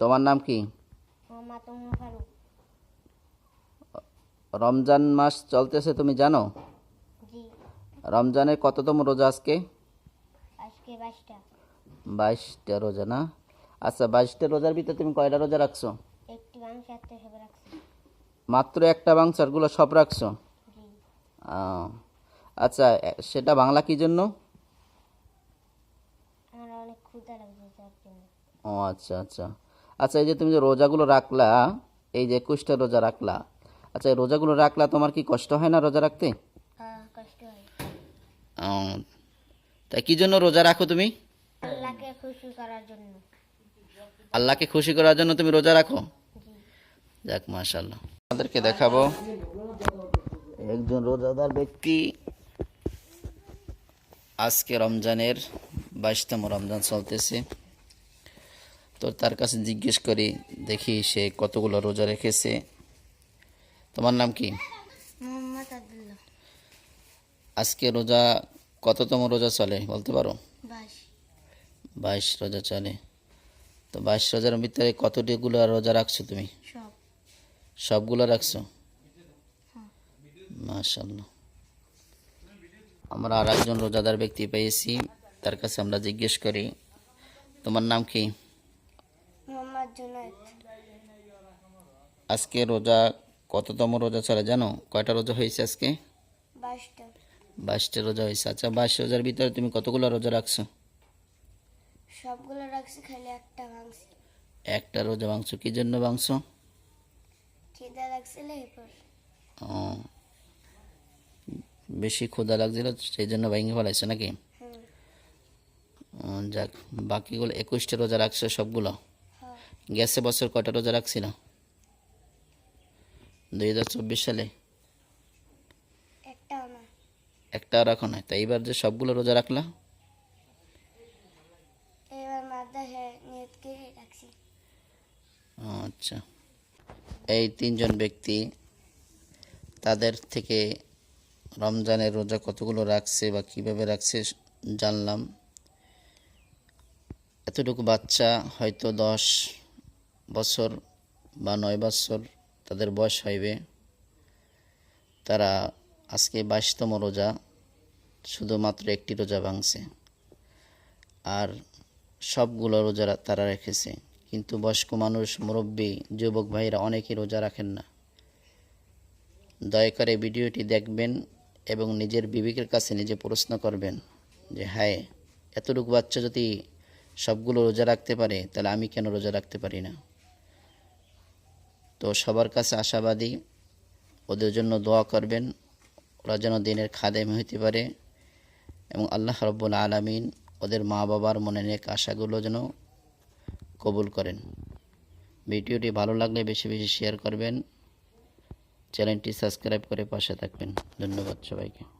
তোমার নাম কি? রমজান মাস চলতেছে তুমি জানো? রমজানের কততম রোজা আজকে? বাইশটা। রোজা না? আচ্ছা বাইশটা রোজার ভিতরে তুমি কয়টা রোজা রাখছো? মাত্র একটা মাংস আরগুলো সব রাখছো? আচ্ছা সেটা বাংলা কি জন্য। ও আচ্ছা আচ্ছা। আচ্ছা এই যে তুমি যে রোজাগুলো রাখলা এই যে একুশটা রোজা রাখলা আচ্ছা এই রোজাগুলো রাখলা তোমার কি কষ্ট হয় না রোজা রাখতে? হ্যাঁ তাই কি জন্য রোজা রাখো তুমি? আল্লাহকে খুশি করার জন্য। আল্লাহকে খুশি করার জন্য তুমি রোজা রাখো? যাক মাশাল্লাহ আমাদেরকে দেখাবো। একজন রোজাদার ব্যক্তি আজকে রমজানের বাইশতম রমজান চলতেছে। তো তার কাছে জিজ্ঞেস করি দেখি সে কতগুলো রোজা রেখেছে? তোমার নাম কি? আজকে রোজা কততম রোজা চলে বলতে পারো? বাইশ। রোজা চলে। তো বাইশ রোজার ভিতরে কতটিগুলো রোজা রাখছো তুমি? সবগুলো রাখছো? মাশাল্লাহ আমরা আর একজন রোজাদার ব্যক্তি পেয়েছি তার কাছে আমরা জিজ্ঞেস করি তোমার নাম কি? আজকে রোজা কততম রোজা চলে জানো? কয়টা রোজা হয়েছে আজকে? বাইশটা। রোজা হয়েছে। আচ্ছা বাইশ রোজার ভিতরে তুমি কতগুলো রোজা রাখছো? সবগুলো রাখছি খালি একটা ভাঙছি। একটা রোজা মাংস কি জন্য মাংস খিদা লাগছিল ও বেশি ক্ষুধা লাগছিল সেই জন্য ভেঙে ফেলাইছো নাকি? যাক বাকিগুলো একুশটা রোজা রাখছো সবগুলো? গেছে বছর কটা রোজা রাখছিল? দুই হাজার চব্বিশ সালে? একটাও একটা রাখো না তাই এবার যে সবগুলো রোজা রাখলা? আচ্ছা। এই তিনজন ব্যক্তি তাদের থেকে রমজানের রোজা কতগুলো রাখছে বা কীভাবে রাখছে জানলাম। এতটুকু বাচ্চা হয়তো দশ বছর বা নয় বছর তাদের বয়স হইবে। তারা আজকে বাইশতম রোজা, শুধুমাত্র একটি রোজা ভাঙছে। আর সবগুলো রোজা তারা রেখেছে। কিন্তু বয়স্ক মানুষ, মুরব্বী, যুবক ভাইরা অনেকেই রোজা রাখেন না। দয়া করে ভিডিওটি দেখবেন এবং নিজের বিবেকের কাছে নিজে প্রশ্ন করবেন যে হ্যাঁ এতটুকু বাচ্চা যদি সবগুলো রোজা রাখতে পারে, তাহলে আমি কেন রোজা রাখতে পারি না? তো সবার কাছে আশাবাদী। ওদের জন্য দোয়া করবেন। ওরা যেন দিনের খাদেম হইতে পারে এবং আল্লাহ রব্বুল আলামিন ওদের মা বাবার মনে নেক আশাগুলো যেন কবুল করেন। ভিডিওটি ভালো লাগলে বেশি বেশি শেয়ার করবেন। চ্যানেলটি সাবস্ক্রাইব করে পাশে থাকবেন। ধন্যবাদ সবাইকে।